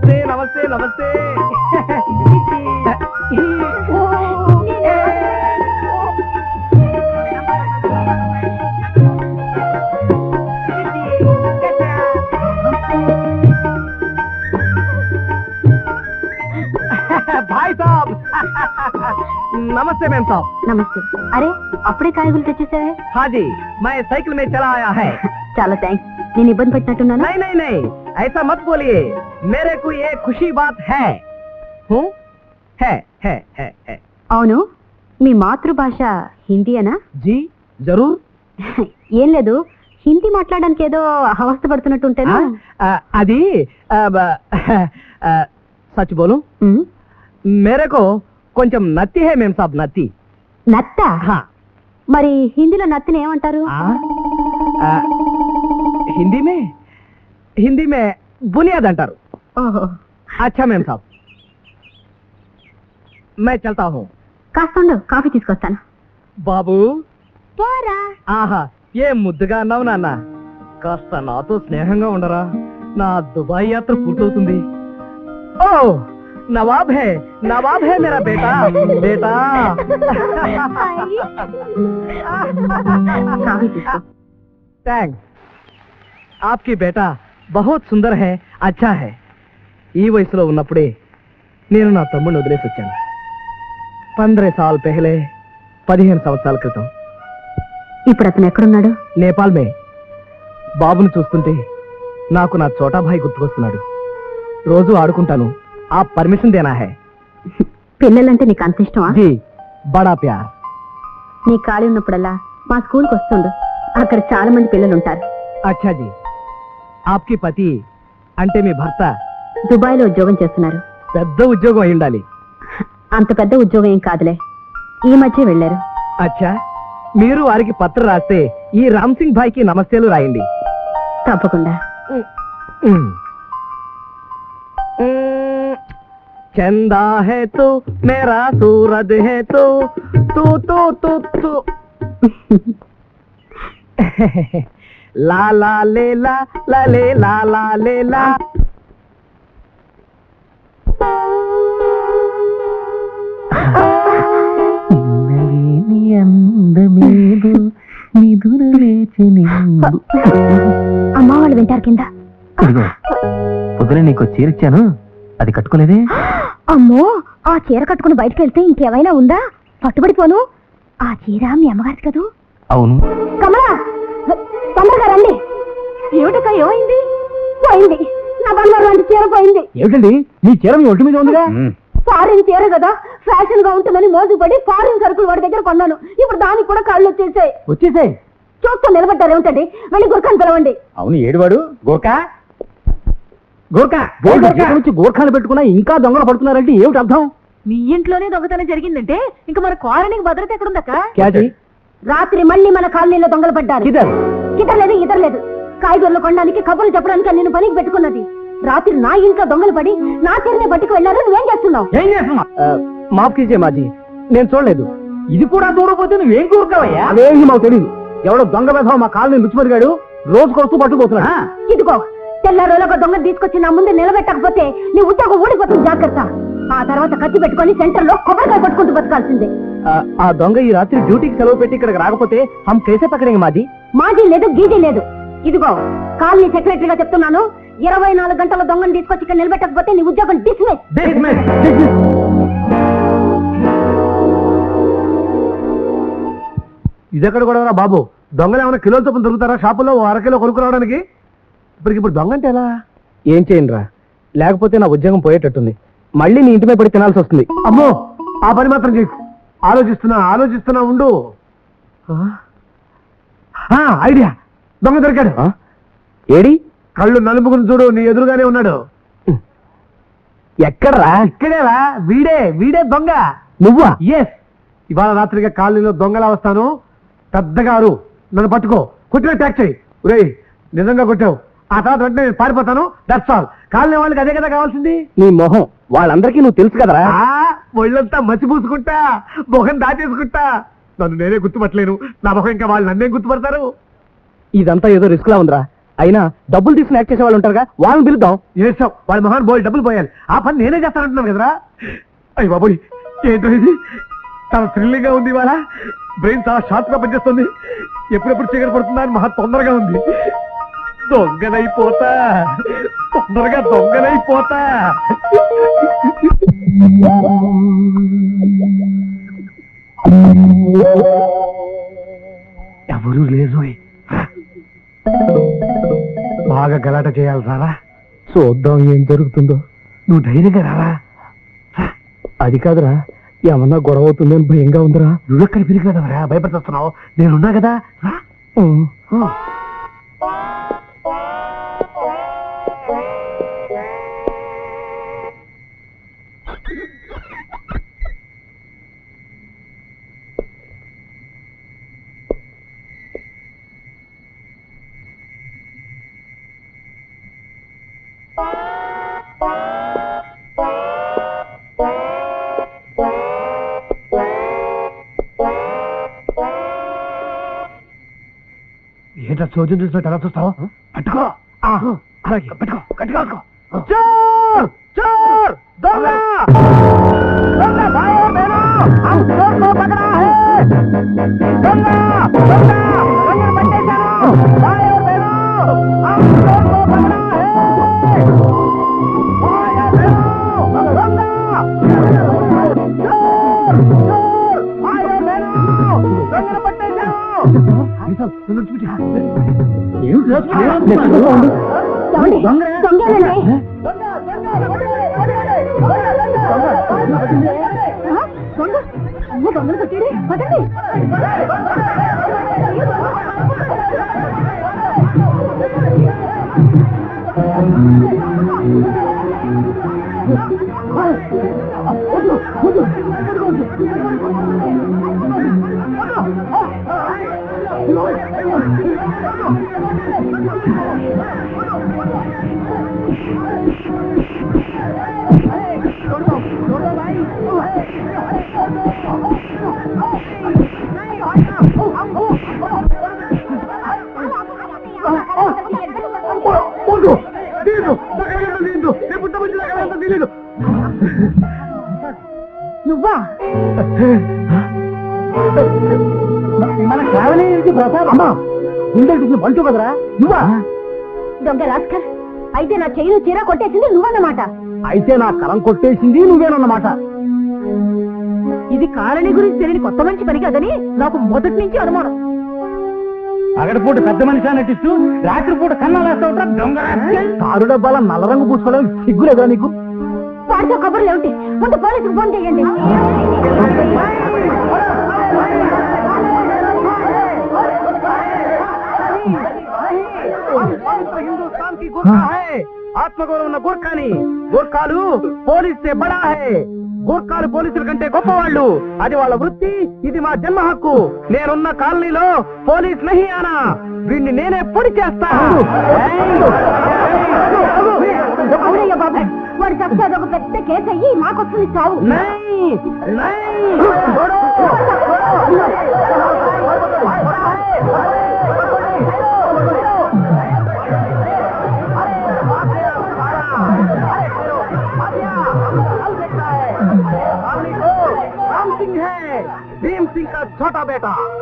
अरे छोटे भाई नमस्ते नमस्ते नमस्ते भाई साहब नमस्ते मैम साहब నమస్తే అరే అప్పుడే కాయగూరలు తెచ్చేసావే हाँ जी मैं साइकिल में चला आया है చాలా థ్యాంక్స్ నేను ఇబ్బంది పెట్టినట్టున్నాను नहीं नहीं नहीं ऐसा मत बोलिए मेरे को ये खुशी बात है हूँ है है है है అవును మీ మాతృభాష హిందీయేనా जी जरूर ఏం లేదు హిందీ మాట్లాడడానికి ఏదో అవస్థ పడుతున్నట్టుంటేనా हाँ, आ, అది ఆ, బ- ఆ, సచ్ బోలు ఉమ్, मेरे को కొంచెం నత్తి హే మేం సాబ్ నత్తి నత్త हाँ మరి హిందీలో నత్తిని ఏమంటారు आ, आ, हिंदी में हिंदी में बुनियाद అంటారు ఓహో अच्छा मैम साहब मैं चलता हूँ కాస్త ఉండు కాఫీ తీసుకొస్తాను బాబు పోరా ఆహా ఏ ముద్దుగా అన్నావు నాన్న కాస్త నాతో స్నేహంగా ఉండరా నా దుబాయ్ యాత్ర పూర్తవుతుంది ఓ నవాబ్ హే నవాబ్ హే మేరా బేటా బేటా కాఫీ తీసుకో థ్యాంక్స్ ఆప్కి బేటా బహుత్ సుందర్ హే అచ్చా హే ఈ వయసులో ఉన్నప్పుడే నేను నా తమ్ముడిని వదిలేసి వచ్చాను పంద్రే సాల్ పెహలే పదిహేను సంవత్సరాల క్రితం. ఇప్పుడు అతను ఎక్కడున్నాడు? నేపాల్ మే. బాబుని చూస్తుంటే నాకు నా చోటా భాయ్ గుర్తుకొస్తున్నాడు. రోజు ఆడుకుంటాను. ఆ పర్మిషన్ దేనా హై? పిల్లలంటే నీకు అంత ఇష్టమా? జీ బడా ప్యార్. నీ ఖాళీ ఉన్నప్పుడల్లా మా స్కూల్కి వస్తుండు. అక్కడ చాలా మంది పిల్లలు ఉంటారు అచ్చా జీ. ఆప్కి పతి అంటే మీ భర్త. దుబాయ్లో ఉద్యోగం చేస్తున్నారు. పెద్ద ఉద్యోగం అయి ఉండాలి అంత పెద్ద ఉద్యోగం ఏం కాదులే. ఈ మధ్య వెళ్ళారు. అచ్చా మీరు వారికి పత్ర రాస్తే ఈ రామ్ సింగ్ భాయ్కి నమస్తేలు రాయండి. తప్పకుండా. చందా హే తో మేరా సూరజ్ హే తో తూ తూ తూ. లా లా లే లా లా లే లా లా లే లా. అమ్మా వాళ్ళు వింటారు కింద. ఇదిగో పొద్దున నీకు చీర ఇచ్చాను. అది కట్టుకోలేదే? అమ్మో ఆ చీర కట్టుకుని బయటకు వెళ్తే ఇంకేమైనా ఉందా? పట్టుబడిపోను ఆ చీర మీ అమ్మగారి కదూ? అవును. కమలా తొందరగా రండి. ఏమిటక్క ఏమైంది? పోయింది. నా బంగారు లాంటి చీర పోయింది. ఏమిటండి? మీ చీర మీ ఒంటి మీద ఉందిగా? ఫారిన్ చీర కదా ఫ్యాషన్గా ఉంటుందని మోసుపడి ఫారిన్ సరుకులు వాడి దగ్గర కొన్నాను. ఇప్పుడు దానికి కూడా కాళ్ళు వచ్చేసాయి. వచ్చేసాయి? చూస్తూ నిలబడ్డారు ఏమిటండి? వెళ్ళి గురకని పిలవండి. అవును ఏడువాడు? గోర్ఖా? గోర్ఖా నుంచి గోర్ఖాలు పెట్టుకున్నా ఇంకా దొంగలు పడుతున్నారంటే ఏమిటి అర్థం? మీ ఇంట్లోనే దొంగతనం జరిగిందంటే ఇంకా మన కాలనీకి భద్రత ఎక్కడుందక్క? రాత్రి మళ్ళీ మన కాలనీలో దొంగలు పడ్డారు. ఇతర లేదు ఇతర లేదు కాయగూరలు కొనడానికి కబుర్లు చెప్పడానికి నేను పనికి పెట్టుకున్నది. రాత్రి నా ఇంట్లో దొంగలు పడి నా చీరని పట్టుకు వెళ్ళారు నువ్వేం చేస్తున్నావు? ఏం చేస్తున్నా మాఫ్ కీజే మాజీ. నేను చూడలేదు. ఇది కూడా దూరపోతే నువ్వేం కూరుకోవయ్యా అదేమి మాకు తెలియదు ఎవడో దొంగ వేధం మా కాలనీ రుచిమరిగాడు రోజుకు వస్తూ పట్టుకుపోతున్నాడు. ఇదిగో తెల్లారోలకు దొంగ తీసుకొచ్చి నా ముందు నిలబెట్టకపోతే నీ ఉద్యోగం ఊడిపోతుంది జాగ్రత్త. ఆ తర్వాత కత్తి పెట్టుకొని సెంటర్లో కొబ్బరికాయ పట్టుకుంటూ బతకాల్సిందే. ఆ, దొంగ ఈ రాత్రి డ్యూటీకి సెలవు పెట్టి ఇక్కడికి రాకపోతే హమ్ కేసే పక్కడే మాజీ. మాజీ లేదు గీజీ లేదు. ఇదిగో కాలనీ సెక్రటరీగా చెప్తున్నాను ఇరవై నాలుగు గంటల దొంగను తీసుకొచ్చి ఇక్కడ నిలబెట్టకపోతే నీ ఉద్యోగం డిస్మిస్ ఇదెక్కడ కూడా బాబు? దొంగలు ఏమైనా కిలో చొప్పున దొరుకుతారా? షాపులో ఓ అరకిలో కొనుక్కురావడానికి ఇప్పటికి ఇప్పుడు దొంగ అంటే ఎలా? ఏం చేయండిరా లేకపోతే నా ఉద్యోగం పోయేటట్టుంది. మళ్ళీ నీ ఇంటి మీద పడి తినాల్సి వస్తుంది. అమ్మో ఆ పని మాత్రం చేయకు ఆలోచిస్తున్నా ఆలోచిస్తున్నా ఉండు. ఐడియా. దొంగ దొరికాడు. ఏడి? కళ్ళు నలుపుకుని చూడు నీ ఎదురుగానే ఉన్నాడు. ఎక్కడరా? ఇక్కడేరా వీడే వీడే దొంగ. నువ్వా? ఎస్ ఇవాళ రాత్రిగా కాలనీలో దొంగలా వస్తాను. పెద్దగారు నన్ను పట్టుకో. కొట్టిన ట్యాక్ చేయి. రేయ్ నిజంగా కొట్టావు. ఆ తర్వాత వెంటనే నేను పారిపోతాను. దట్స్ ఆల్ కాలనీ వాళ్ళకి అదే కదా కావాల్సింది? నీ మొహం. వాళ్ళందరికీ నువ్వు తెలుసు కదరా? ఒళ్ళంతా మసి పూసుకుంటా మొహం దాచేసుకుంటా. నన్ను నేనే గుర్తుపట్టలేను. నా మొహం ఇంకా వాళ్ళు నన్నేం గుర్తుపడతారు? ఇదంతా ఏదో రిస్క్ లా ఉందిరా. అయినా డబ్బులు తీసుకుని యాక్ట్ చేసే వాళ్ళు ఉంటారుగా వాళ్ళని పిలుద్దాం. చేసావు వాళ్ళ మహాన్ బోల్ డబ్బులు పోయాలి. ఆ పని నేనే చేస్తానంటున్నాను కదరా? అయ్యి బాబోయ్ ఏంటో ఇది? చాలా థ్రిల్లింగ్గా ఉంది ఇవాళ. బ్రెయిన్ చాలా షార్ప్గా పనిచేస్తుంది. ఎప్పుడెప్పుడు చీకటి పడుతుందా అని మహా తొందరగా ఉంది. దొంగనైపోతా తొందరగా దొంగనైపోతా ఎవరు లేదు బాగా గలాట చేయాలి సారా చూద్దాం ఏం జరుగుతుందో. నువ్వు ధైర్యంగా రారా. అది కాదురా ఏమన్నా గొడవ అవుతుందని భయంగా ఉందిరా. నువ్వెక్కడ పిరిగినవరా భయపడుతున్నావు నేనున్నా కదా. ఏంటో చోద్యం చూసినట్టు ఎలా చూస్తావు? పట్టుకో. అలాగే పట్టుకో. గట్టిగా ఏమండి? Oh! ఆ? దొంగ? అమ్మో, ట్రావెలింగ్ ప్రసాద్ అమ్మా గుండె బంటు కదరా? నువ్వా? దొంగ లాస్కర్ అయితే నా చెయ్యి చీర కొట్టేసింది నువ్వన్నమాట. అయితే నా కలం కొట్టేసింది నువ్వేనన్నమాట. ఇది కారణి గురించి తెలియని కొత్త మంచి పని కదని నాకు మొదటి నుంచి అనుమానం. పగటిపూట పెద్ద మనిషి నటిస్తూ రాత్రిపూట కన్నా వేస్తా దొంగ కారు డబ్బాల నల్ల రంగు పూసుకోవడం సిగ్గులేదా నీకు? వాడితో కబుర్లు ఏమిటి? ముందు పోలీసుకు ఫోన్ చేయండి. హిందుస్థాన్కి గుర్ఖా హై. ఆత్మగౌరవం ఉన్న గూర్ఖాని. గూర్ఖాలు పోలీస్ సే బడా హై. గూర్ఖాలు పోలీసుల కంటే గొప్పవాళ్ళు. అది వాళ్ళ వృత్తి ఇది మా జన్మ హక్కు. నేనున్న కాలనీలో పోలీస్ నహి ఆనా. వీడిని నేనే పొడి చేస్తా. అవునయ్య బాబు వాడి చస్తే అదొక పెద్ద కేసు అయ్యి మాకొస్తుంది చావు. हटा बेटा।